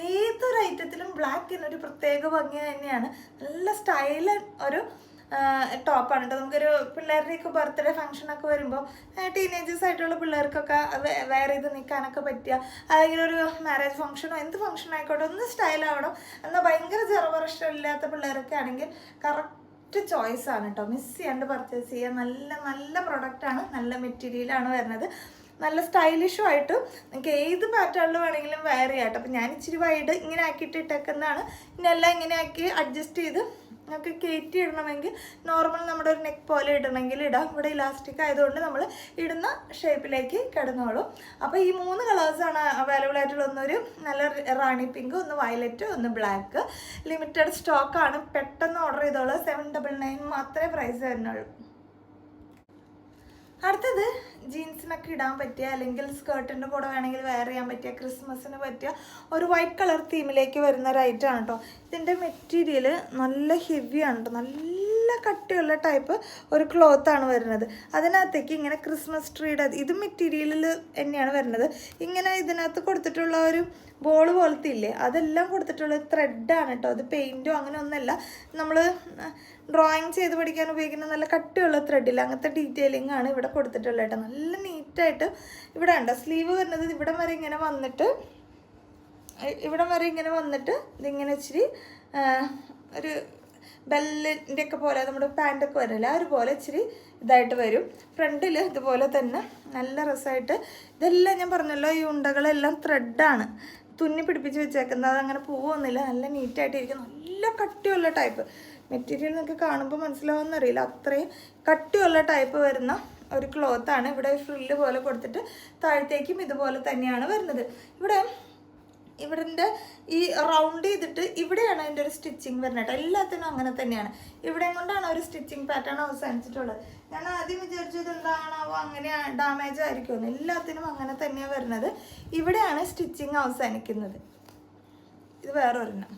ഏതൊരു ഐറ്റത്തിലും ബ്ലാക്കിന് ഒരു പ്രത്യേക ഭംഗി തന്നെയാണ്. നല്ല സ്റ്റൈലൻ ഒരു ടോപ്പാണ് കേട്ടോ നമുക്കൊരു പിള്ളേരുടെയൊക്കെ ബർത്ത്ഡേ ഫംഗ്ഷനൊക്കെ വരുമ്പോൾ ടീനേജേഴ്സ് ആയിട്ടുള്ള പിള്ളേർക്കൊക്കെ വെയർ ചെയ്ത് നിൽക്കാനൊക്കെ പറ്റുക. അല്ലെങ്കിൽ ഒരു മാരേജ് ഫംഗ്ഷനോ എന്ത് ഫംഗ്ഷൻ ആയിക്കോട്ടെ ഒന്ന് സ്റ്റൈൽ ആവണം. എന്നാൽ ഭയങ്കര ചെറുപറ ഇഷ്ടമില്ലാത്ത പിള്ളേരൊക്കെ ആണെങ്കിൽ കറക്റ്റ് ചോയ്സ് ആണ് കേട്ടോ മിസ് ചെയ്യാണ്ട് പർച്ചേസ് ചെയ്യുക നല്ല നല്ല പ്രൊഡക്റ്റാണ് നല്ല മെറ്റീരിയലാണ് വരുന്നത്. നല്ല സ്റ്റൈലിഷും ആയിട്ട് നിങ്ങൾക്ക് ഏത് പാറ്റേണിൽ വേണമെങ്കിലും വെയർ ചെയ്യാം കേട്ടോ അപ്പം ഞാൻ ഇച്ചിരി വൈഡ് ഇങ്ങനെ ആക്കിയിട്ട് ഇട്ടേക്കുന്നതാണ്. ഇന്നെല്ലാം ഇങ്ങനെ ആക്കി അഡ്ജസ്റ്റ് ചെയ്ത് നമുക്ക് കയറ്റി ഇടണമെങ്കിൽ നോർമൽ നമ്മുടെ ഒരു നെക്ക് പോലെ ഇടണമെങ്കിൽ ഇടാം. ഇവിടെ ഇലാസ്റ്റിക് ആയതുകൊണ്ട് നമ്മൾ ഇടുന്ന ഷേപ്പിലേക്ക് കിടന്നോളും. അപ്പോൾ ഈ മൂന്ന് കളേഴ്സാണ് അവൈലബിൾ ആയിട്ടുള്ള ഒന്നൊരു നല്ല റാണി പിങ്ക് ഒന്ന് വയലറ്റ് ഒന്ന് ബ്ലാക്ക് ലിമിറ്റഡ് സ്റ്റോക്കാണ് പെട്ടെന്ന് ഓർഡർ ചെയ്തോളൂ. സെവൻ ഡബിൾ നയൻ മാത്രമേ പ്രൈസ് വരുന്നുള്ളൂ. അടുത്തത് ജീൻസിനൊക്കെ ഇടാൻ പറ്റിയ അല്ലെങ്കിൽ സ്കേർട്ടിന്റെ കൂടെ വേണമെങ്കിൽ വെയർ ചെയ്യാൻ പറ്റിയ ക്രിസ്മസിന് പറ്റിയ ഒരു വൈറ്റ് കളർ തീമിലേക്ക് വരുന്ന ഒരു ഐറ്റം ആണ് കേട്ടോ ഇതിന്റെ മെറ്റീരിയൽ നല്ല ഹെവിയാണ് കേട്ടോ നല്ല കട്ടിയുള്ള ടൈപ്പ് ഒരു ക്ലോത്താണ് വരുന്നത്. അതിനകത്തേക്ക് ഇങ്ങനെ ക്രിസ്മസ് ട്രീയുടെ ഇത് മെറ്റീരിയലിൽ തന്നെയാണ് വരുന്നത്. ഇങ്ങനെ ഇതിനകത്ത് കൊടുത്തിട്ടുള്ള ഒരു ബോൾ പോലത്തെ ഇല്ലേ അതെല്ലാം കൊടുത്തിട്ടുള്ള ത്രെഡാണ് കേട്ടോ അത് പെയിന്റോ അങ്ങനെ ഒന്നല്ല നമ്മൾ ഡ്രോയിങ് ചെയ്ത് പഠിക്കാൻ ഉപയോഗിക്കുന്ന നല്ല കട്ടിയുള്ള ത്രെഡിൽ അങ്ങനത്തെ ഡീറ്റെയിലിംഗ് ആണ് ഇവിടെ കൊടുത്തിട്ടുള്ളത് കേട്ടോ നല്ല നീറ്റായിട്ട് ഇവിടെ ഉണ്ട് സ്ലീവ് വരുന്നത് ഇവിടം വരെ ഇങ്ങനെ വന്നിട്ട് ഇവിടം വരെ ഇങ്ങനെ വന്നിട്ട് ഇതിങ്ങനെ ഇച്ചിരി ഒരു ബെല്ലിന്റെ ഒക്കെ പോലെ നമ്മുടെ പാന്റൊക്കെ വരില്ല പോലെ ഇച്ചിരി ഇതായിട്ട് വരും. ഫ്രണ്ടിൽ ഇതുപോലെ തന്നെ നല്ല രസമായിട്ട് ഇതെല്ലാം ഞാൻ പറഞ്ഞല്ലോ ഈ ഉണ്ടകളെല്ലാം ത്രെഡാണ് തുന്നി പിടിപ്പിച്ച് വെച്ചേക്കുന്നത് അതങ്ങനെ പോവുന്നില്ല നല്ല നീറ്റായിട്ടിരിക്കും. നല്ല കട്ടിയുള്ള ടൈപ്പ് മെറ്റീരിയൽ നിങ്ങൾക്ക് കാണുമ്പോൾ മനസ്സിലാവുമെന്നറിയില്ല അത്രയും കട്ടിയുള്ള ടൈപ്പ് വരുന്ന ഒരു ക്ലോത്താണ് ഇവിടെ ഫ്രില്ല് പോലെ കൊടുത്തിട്ട് താഴത്തേക്കും ഇതുപോലെ തന്നെയാണ് വരുന്നത്. ഇവിടെ ഇവിടുത്തെ ഈ റൗണ്ട് ചെയ്തിട്ട് ഇവിടെയാണ് അതിന്റെ ഒരു സ്റ്റിച്ചിങ് വരുന്നത് കേട്ടോ. എല്ലാത്തിനും അങ്ങനെ തന്നെയാണ്. ഇവിടെ കൊണ്ടാണ് ഒരു സ്റ്റിച്ചിങ് പാറ്റേൺ അവസാനിച്ചിട്ടുള്ളത്. ഞാൻ ആദ്യം വിചാരിച്ചത് എന്താണാവോ അങ്ങനെ ഡാമേജ് ആയിരിക്കുമെന്ന് എല്ലാത്തിനും അങ്ങനെ തന്നെയാണ് വരുന്നത്. ഇവിടെയാണ് സ്റ്റിച്ചിങ് അവസാനിക്കുന്നത്. ഇത് വേറെ ഒരെണ്ണം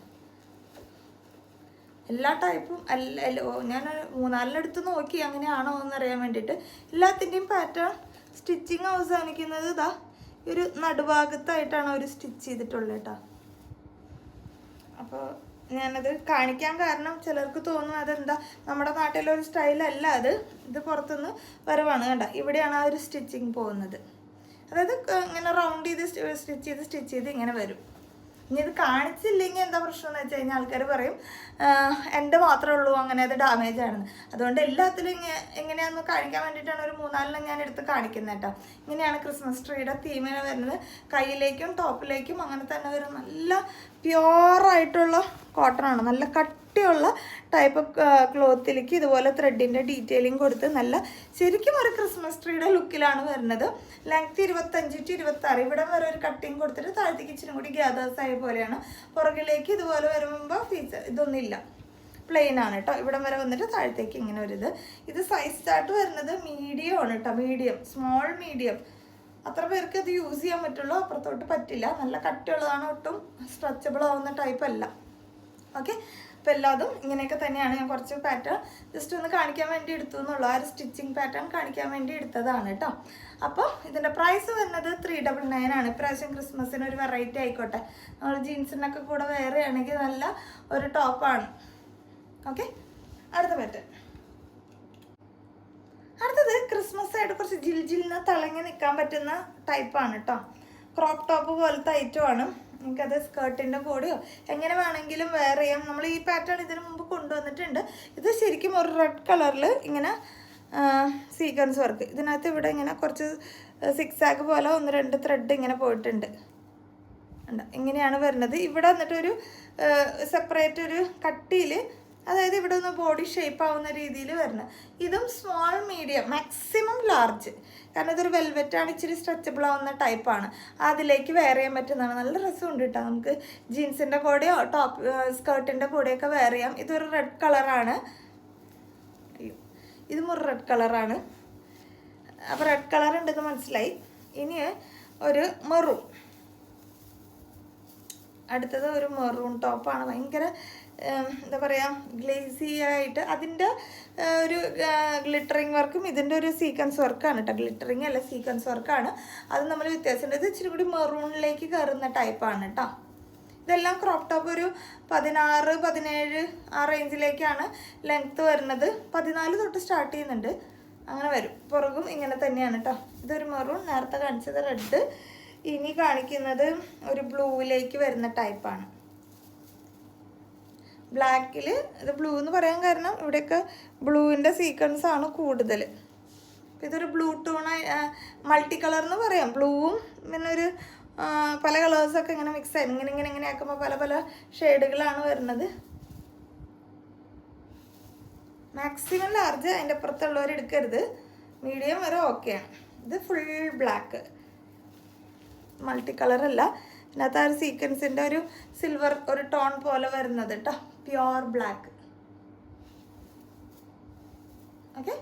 എല്ലാ ടൈപ്പും അല്ല ഞാൻ മൂന്നാലിനടുത്ത് നോക്കി അങ്ങനെയാണോ എന്നറിയാൻ വേണ്ടിയിട്ട് എല്ലാത്തിന്റെയും പാറ്റേൺ സ്റ്റിച്ചിങ് അവസാനിക്കുന്നത് ഇതാ ഒരു നടുഭാഗത്തായിട്ടാണ് അവർ സ്റ്റിച്ച് ചെയ്തിട്ടുള്ളത് കേട്ടോ. അപ്പോൾ ഞാനത് കാണിക്കാൻ കാരണം ചിലർക്ക് തോന്നും അതെന്താ നമ്മുടെ നാട്ടിലൊരു സ്റ്റൈലല്ല അത്. ഇത് പുറത്തുനിന്ന് വരവാണ് കണ്ട. ഇവിടെയാണ് ആ ഒരു സ്റ്റിച്ചിങ് പോകുന്നത്. അതായത് ഇങ്ങനെ റൗണ്ട് ചെയ്ത് സ്റ്റിച്ച് ചെയ്ത് സ്റ്റിച്ച് ചെയ്ത് ഇങ്ങനെ വരും. ഇനി ഇത് കാണിച്ചില്ലെങ്കിൽ എന്താ പ്രശ്നം എന്ന് വെച്ച് കഴിഞ്ഞാൽ ആൾക്കാർ പറയും "ആഹ്, എന്റെ മാത്രമേ ഉള്ളൂ അങ്ങനെ അത് ഡാമേജ് ആണെന്ന്. അതുകൊണ്ട് എല്ലാത്തിലും ഇങ്ങനെ എങ്ങനെയാണെന്ന് കാണിക്കാൻ വേണ്ടിയിട്ടാണ് ഒരു മൂന്നാലെണ്ണം ഞാൻ എടുത്ത് കാണിക്കുന്നത് കേട്ടോ. ഇങ്ങനെയാണ് ക്രിസ്മസ് ട്രീയുടെ തീമിന് വരുന്നത്. കയ്യിലേക്കും ടോപ്പിലേക്കും അങ്ങനെ തന്നെ വരും നല്ല പ്യുവറായിട്ടുള്ള ആണ്. നല്ല കട്ടിയുള്ള ടൈപ്പ് ക്ലോത്തിലേക്ക് ഇതുപോലെ ത്രെഡിന്റെ ഡീറ്റെയിലിംഗ് കൊടുത്ത് നല്ല ശരിക്കും ഒരു ക്രിസ്മസ് ട്രീയുടെ ലുക്കിലാണ് വരുന്നത്. ലെങ്ത് ഇരുപത്തഞ്ച് ടു ഇരുപത്താറ്. ഇവിടെ വരെ ഒരു കട്ടിങ് കൊടുത്തിട്ട് താഴത്തേക്ക് ഇച്ചിരി കൂടി ഗ്യാദേഴ്സ് ആയ പോലെയാണ്. പുറകിലേക്ക് ഇതുപോലെ വരുമ്പോൾ ഫീച്ചർ ഇതൊന്നും ഇല്ല. പ്ലെയിൻ ആണ് കേട്ടോ ഇവിടം വരെ വന്നിട്ട് താഴത്തേക്ക് ഇങ്ങനെ ഒരു ഇത്. ഇത് സൈസ് ചാർട്ട് വരുന്നത് മീഡിയം ആണ് കേട്ടോ മീഡിയം സ്മോൾ മീഡിയം അത്ര പേർക്ക് ഇത് യൂസ് ചെയ്യാൻ പറ്റുള്ളൂ. അപ്പുറത്തോട്ട് പറ്റില്ല. നല്ല കട്ടിയുള്ളതാണ് ഒട്ടും സ്ട്രെച്ചബിൾ ആവുന്ന ടൈപ്പ് അല്ല. ഓക്കെ അപ്പോൾ എല്ലാതും ഇങ്ങനെയൊക്കെ തന്നെയാണ് ഞാൻ കുറച്ച് പാറ്റേൺ ജസ്റ്റ് ഒന്ന് കാണിക്കാൻ വേണ്ടി എടുത്തു എന്നുള്ള ആ ഒരു സ്റ്റിച്ചിങ് പാറ്റേൺ കാണിക്കാൻ വേണ്ടി എടുത്തതാണ് കേട്ടോ അപ്പോൾ ഇതിന്റെ പ്രൈസ് വരുന്നത് ത്രീ ഡബിൾ നയൻ ആണ്. ഇപ്രാവശ്യം ക്രിസ്മസിന് ഒരു വെറൈറ്റി ആയിക്കോട്ടെ. നമ്മൾ ജീൻസിനൊക്കെ കൂടെ വേറെ ആണെങ്കിൽ നല്ല ഒരു ടോപ്പാണ് ഓക്കെ അടുത്ത പറ്റ അടുത്തത് ക്രിസ്മസ് ആയിട്ട് കുറച്ച് ജിൽ ജിൽ തിളങ്ങി നിൽക്കാൻ പറ്റുന്ന ടൈപ്പാണ് കേട്ടോ ക്രോപ്പ് ടോപ്പ് പോലത്തെ ഐറ്റമാണ് നമുക്കത് സ്കേർട്ടിന്റെ കൂടെയോ എങ്ങനെ വേണമെങ്കിലും വെയർ ചെയ്യാം. നമ്മൾ ഈ പാറ്റേൺ ഇതിനു മുമ്പ് കൊണ്ടുവന്നിട്ടുണ്ട്. ഇത് ശരിക്കും ഒരു റെഡ് കളറിൽ ഇങ്ങനെ സീക്വൻസ് വർക്ക് ഇതിനകത്ത് ഇവിടെ ഇങ്ങനെ കുറച്ച് സിക്സ് ആക്ക് പോലെ ഒന്ന് രണ്ട് ത്രെഡ് ഇങ്ങനെ പോയിട്ടുണ്ട്. ഇങ്ങനെയാണ് വരുന്നത്. ഇവിടെ വന്നിട്ടൊരു സെപ്പറേറ്റ് ഒരു കട്ടിയിൽ അതായത് ഇവിടെ ഒന്ന് ബോഡി ഷേപ്പ് ആവുന്ന രീതിയിൽ വരുന്നത്. ഇതും സ്മോൾ മീഡിയം മാക്സിമം ലാർജ് കാരണം ഇതൊരു വെൽവെറ്റ് ആണ് ഇച്ചിരി സ്ട്രെച്ചബിൾ ആവുന്ന ടൈപ്പാണ് അതിലേക്ക് വെയർ ചെയ്യാൻ പറ്റുന്നതാണ്. നല്ല രസമുണ്ട് കേട്ടോ നമുക്ക് ജീൻസിന്റെ കൂടെയോ ടോപ്പ് സ്കേർട്ടിന്റെ കൂടെയൊക്കെ വെയർ ചെയ്യാം. ഇതൊരു റെഡ് കളറാണ് അയ്യോ ഇതും ഒരു റെഡ് കളറാണ് അപ്പോൾ റെഡ് കളർ ഉണ്ടെന്ന് മനസ്സിലായി. ഇനി ഒരു മെറൂൺ അടുത്തത് ഒരു മെറൂൺ ടോപ്പാണ് ഭയങ്കര എന്താ പറയുക ഗ്ലേസി ആയിട്ട് അതിന്റെ ഒരു ഗ്ലിറ്ററിങ് വർക്കും ഇതിന്റെ ഒരു സീക്വൻസ് വർക്കാണ് കേട്ടോ ഗ്ലിറ്ററിങ് അല്ല സീക്വൻസ് വർക്കാണ് അത് നമ്മൾ വ്യത്യാസമുണ്ട് ഇത് ഇച്ചിരി കൂടി മെറൂണിലേക്ക് കയറുന്ന ടൈപ്പാണ് കേട്ടോ ഇതെല്ലാം ക്രോപ്പ് ടോപ്പ് ഒരു പതിനാറ് പതിനേഴ് ആ റേഞ്ചിലേക്കാണ് ലെങ്ത്ത് വരുന്നത്. പതിനാല് തൊട്ട് സ്റ്റാർട്ട് ചെയ്യുന്നുണ്ട്. അങ്ങനെ വരും. പുറകും ഇങ്ങനെ തന്നെയാണ് കേട്ടോ ഇതൊരു മെറൂൺ നേരത്തെ കാണിച്ചത് റെഡ് ഇനി കാണിക്കുന്നത് ഒരു ബ്ലൂവിലേക്ക് വരുന്ന ടൈപ്പാണ് ബ്ലാക്കിൽ ഇത് ബ്ലൂ എന്ന് പറയാൻ കാരണം ഇവിടെയൊക്കെ ബ്ലൂവിന്റെ സീക്വൻസ് ആണ് കൂടുതൽ. ഇതൊരു ബ്ലൂ ടൂൺ മൾട്ടി കളർ എന്ന് പറയാം. ബ്ലൂവും പിന്നെ ഒരു പല കളേഴ്സൊക്കെ ഇങ്ങനെ മിക്സ് ആയി ഇങ്ങനെ ഇങ്ങനെ ഇങ്ങനെ ആക്കുമ്പോൾ പല പല ഷെയ്ഡുകളാണ് വരുന്നത്. മാക്സിമം ലാർജ് അതിന്റെ അപ്പുറത്തുള്ളവർ എടുക്കരുത്. മീഡിയം വരെ ഓക്കെയാണ് ഇത് ഫുൾ ബ്ലാക്ക് മൾട്ടി കളറല്ല ഇതിനകത്ത് ആ ഒരു സീക്വൻസിന്റെ ഒരു സിൽവർ ഒരു ടോൺ പോലെ വരുന്നത് കേട്ടോ pure black okay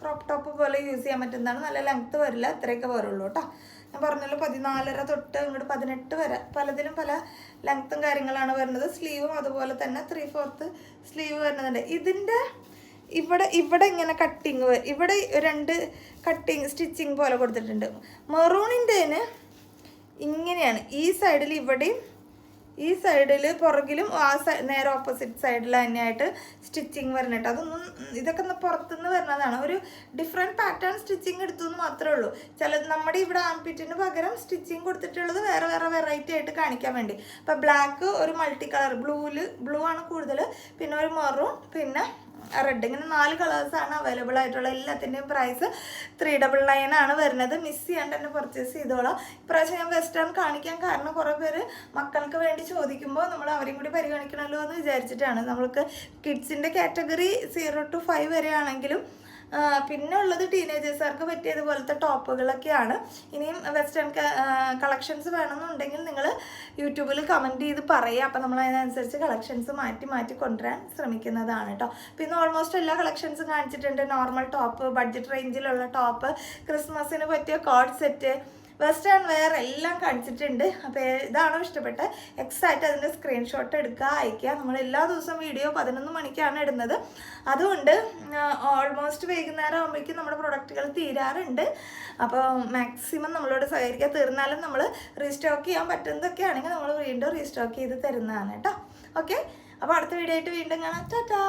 crop top പോലെ യൂസ് ചെയ്യാൻ പറ്റുന്നതാണ്. നല്ല ലെങ്ത്ത് വരില്ല. ഇത്രയൊക്കെ വരുള്ളൂ കേട്ടോ ഞാൻ പറഞ്ഞല്ലോ പതിനാലര തൊട്ട് ഇങ്ങോട്ട് പതിനെട്ട് വരെ. പലതിലും പല ലെങ്ത്തും കാര്യങ്ങളാണ് വരുന്നത്. സ്ലീവും അതുപോലെ തന്നെ ത്രീ ഫോർത്ത് സ്ലീവ് വരുന്നുണ്ട്. ഇതിന്റെ ഇവിടെ ഇവിടെ ഇങ്ങനെ കട്ടിങ് ഇവിടെ രണ്ട് കട്ടിങ് സ്റ്റിച്ചിങ് പോലെ കൊടുത്തിട്ടുണ്ട്. മെറൂണിന്റെന് ഇങ്ങനെയാണ്. ഈ സൈഡിൽ ഇവിടെയും ഈ സൈഡിൽ പുറകിലും ആ നേരെ ഓപ്പോസിറ്റ് സൈഡിൽ തന്നെയായിട്ട് സ്റ്റിച്ചിങ് വരുന്നുണ്ട് അതൊന്നും ഇതൊക്കെ ഒന്ന് പുറത്തുനിന്ന് വരുന്നതാണ് ഒരു ഡിഫറെന്റ് പാറ്റേൺ സ്റ്റിച്ചിങ് എടുത്തു എന്ന് മാത്രമേ ഉള്ളൂ. ചില നമ്മുടെ ഇവിടെ ആംപിറ്റിന് പകരം സ്റ്റിച്ചിങ് കൊടുത്തിട്ടുള്ളത് വേറെ വേറെ വെറൈറ്റി ആയിട്ട് കാണിക്കാൻ വേണ്ടി. അപ്പോൾ ബ്ലാക്ക് ഒരു മൾട്ടി കളർ ബ്ലൂവിൽ ബ്ലൂ ആണ് കൂടുതൽ പിന്നെ ഒരു മെറൂൺ പിന്നെ റെഡ് ഇങ്ങനെ നാല് കളേഴ്സാണ് അവൈലബിൾ ആയിട്ടുള്ള എല്ലാത്തിന്റെയും പ്രൈസ് ത്രീ ഡബിൾ നയൻ ആണ് വരുന്നത്. മിസ് ചെയ്യാണ്ട് തന്നെ പർച്ചേസ് ചെയ്തോളാം. ഇപ്രാവശ്യം ഞാൻ വെസ്റ്റേൺ കാണിക്കാൻ കാരണം കുറേ പേര് മക്കൾക്ക് വേണ്ടി ചോദിക്കുമ്പോൾ നമ്മൾ അവരെയും കൂടി പരിഗണിക്കണമല്ലോ എന്ന് വിചാരിച്ചിട്ടാണ്. നമ്മൾക്ക് കിഡ്സിന്റെ കാറ്റഗറി സീറോ ടു ഫൈവ് വരെ ആണെങ്കിലും ആ, പിന്നെ ഉള്ളത് ടീനേജേഴ്സുകാർക്ക് പറ്റിയതുപോലത്തെ ടോപ്പുകളൊക്കെയാണ്. ഇനിയും വെസ്റ്റേൺ കളക്ഷൻസ് വേണമെന്നുണ്ടെങ്കിൽ നിങ്ങൾ യൂട്യൂബിൽ കമന്റ് ചെയ്ത് പറയുക. അപ്പം നമ്മൾ അതിനനുസരിച്ച് കളക്ഷൻസ് മാറ്റി മാറ്റി കൊണ്ടുവരാൻ ശ്രമിക്കുന്നതാണ് കേട്ടോ പിന്നെ ഓൾമോസ്റ്റ് എല്ലാ കളക്ഷൻസും കാണിച്ചിട്ടുണ്ട്. നോർമൽ ടോപ്പ് ബഡ്ജറ്റ് റേഞ്ചിലുള്ള ടോപ്പ് ക്രിസ്മസിന് പറ്റിയ കോഡ് സെറ്റ് വെസ്റ്റേൺ വെയർ എല്ലാം കാണിച്ചിട്ടുണ്ട്. അപ്പോൾ ഇതാണോ ഇഷ്ടപ്പെട്ട എക്സാക്റ്റ് അതിന്റെ സ്ക്രീൻഷോട്ട് എടുക്കുക അയക്കുക നമ്മൾ എല്ലാ ദിവസവും വീഡിയോ പതിനൊന്ന് മണിക്കാണ് ഇടുന്നത്. അതുകൊണ്ട് ഓൾമോസ്റ്റ് വൈകുന്നേരം ആകുമ്പോഴേക്കും നമ്മുടെ പ്രൊഡക്റ്റുകൾ തീരാറുണ്ട്. അപ്പോൾ മാക്സിമം നമ്മളോട് സഹകരിക്കുക തീർന്നാലും നമ്മൾ റീസ്റ്റോക്ക് ചെയ്യാൻ പറ്റുന്നതൊക്കെ ആണെങ്കിൽ നമ്മൾ വീണ്ടും റീസ്റ്റോക്ക് ചെയ്ത് തരുന്നതാണ് കേട്ടോ. ഓക്കെ അപ്പോൾ അടുത്ത വീഡിയോ ആയിട്ട് വീണ്ടും കാണാം. ടാറ്റാ